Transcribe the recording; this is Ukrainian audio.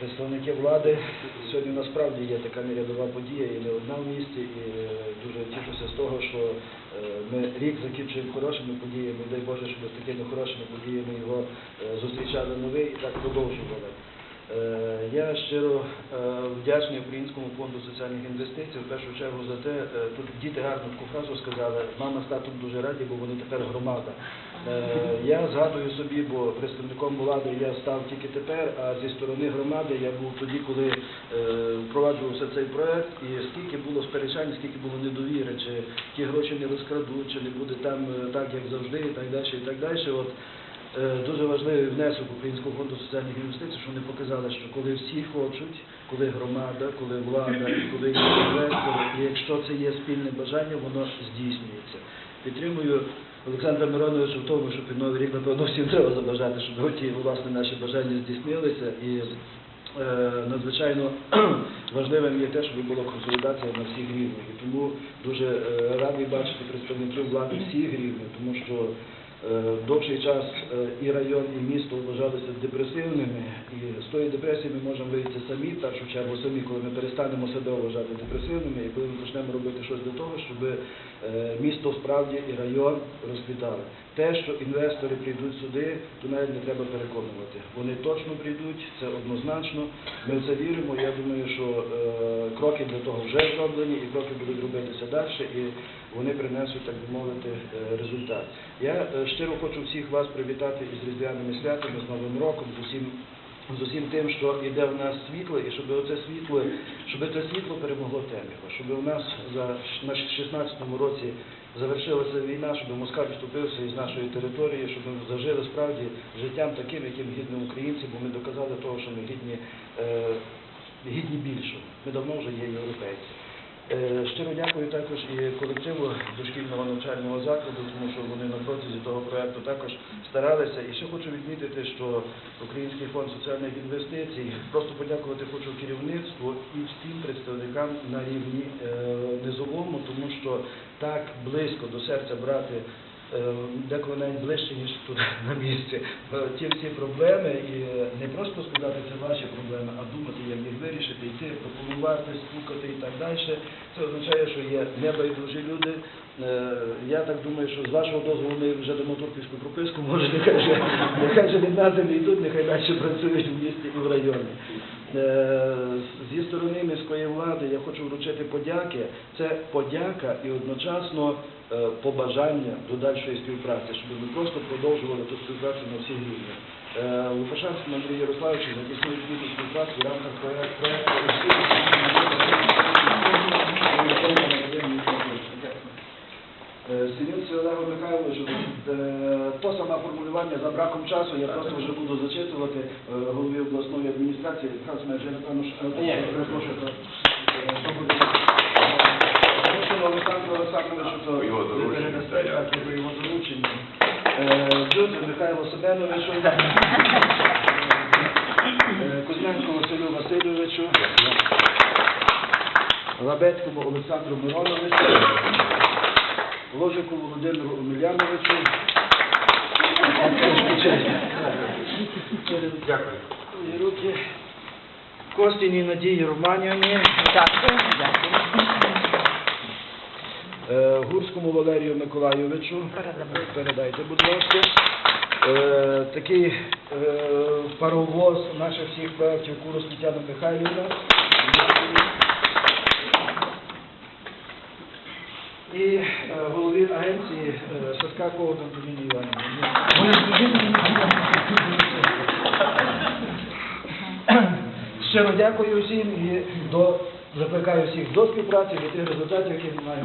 представники влади. Сьогодні насправді є така нерядова подія, і не одна в місті, і е, дуже тішуся з того, що е, ми рік закінчуємо хорошими подіями. Дай Боже, щоб з такими хорошими подіями його е, зустрічали новий і так продовжували. Е, Я щиро е, вдячний Українському фонду соціальних інвестицій, в першу чергу за те, е, тут діти гарно таку фразу сказали, мама з татом дуже раді, бо вони тепер громада. Я згадую собі, бо представником влади я став тільки тепер, а зі сторони громади я був тоді, коли впроваджувався цей проект, і скільки було сперечань, скільки було недовіри, чи ті гроші не розкрадуть, чи не буде там так, як завжди, і так далі, і так далі. Дуже важливий внесок Українського фонду соціальних інвестицій, що вони показали, що коли всі хочуть, коли громада, коли влада, коли інвестори, і якщо це є спільне бажання, воно здійснюється. Підтримую Олександра Мироновича в тому, що під новий рік, напевно, всім треба забажати, щоб ті власне наші бажання здійснилися. І е, надзвичайно важливим є те, щоб була консолідація на всіх рівнях. І тому дуже е, радий бачити представників влади всіх рівнів, тому що Е, Довший час е, і район, і місто вважалися депресивними, і з тої депресії ми можемо вийти самі, в першу чергу самі, коли ми перестанемо себе вважати депресивними, і коли ми почнемо робити щось для того, щоб е, місто справді і район розквітали. Те, що інвестори прийдуть сюди, то навіть не треба переконувати. Вони точно прийдуть, це однозначно. Ми в це віримо. Я думаю, що е, кроки для того вже зроблені, і кроки будуть робитися далі, і вони принесуть, так би мовити, е, результат. Я е, щиро хочу всіх вас привітати із різдвяними святами, з Новим роком, з усім. З усім тим, що йде в нас світло, і щоб оце світло, щоб це світло перемогло темряву, щоб у нас за на 16-му році завершилася війна, щоб москаль вступився із нашої території, щоб ми зажили справді життям таким, яким гідні українці, бо ми доказали того, що ми гідні, е, гідні більшого. Ми давно вже є європейці. Е, Щиро дякую також і колективу дошкільного навчального закладу, тому що вони на протязі того проекту також старалися. І ще хочу відмітити, що Український фонд соціальних інвестицій просто подякувати хочу керівництву і всім представникам на рівні е, низовому, тому що так близько до серця брати. Е, Деколи навіть ближче, ніж тут на місці. Е, Ті всі проблеми, і е, не просто сказати, це ваші проблеми, а думати, як їх вирішити, йти, пропонувати, стукати і так далі. Це означає, що є небайдужі люди. Е, Я так думаю, що з вашого дозволу ми вже дамо турківську прописку, може, нехай вже, нехай вже від нас не йдуть, нехай далі працюють в місті і в районі. Е, Зі сторони міської влади я хочу вручити подяки. Це подяка і одночасно е, побажання до дальшої співпраці, щоб ми просто продовжували ту співпрацю на всіх рівнях. Е, Лукашанському Андрію Ярославовичу за плідну співпрацю в рамках проєк- проєкту Е, Синівці Олегу Михайловичу, е, то саме формулювання за браком часу, я просто вже буду зачитувати е, голові обласної адміністрації. Я напевно, перепрошую, що буде? Олександру Олександровичу, то Його доручення так, його доручення. Дзюдзю Михайло Семеновичу, Кузьменко Василю Васильовичу, Лабецькому Олександру Мироновичу, Ложику Володимиру Омеляновичу. Дякую. Руки. Костіній Надії Романівні, Дякую, дякую. е, Гурському Валерію Миколайовичу. Передайте, будь ласка. Е, Такий е, паровоз наших всіх проєктів Курус Тетяна Михайлівна. І е, голові агенції Садка Саска Ковна Антоніні Іванівні. Щиро дякую всім і до, закликаю всіх до співпраці, до тих результатів, які ми маємо.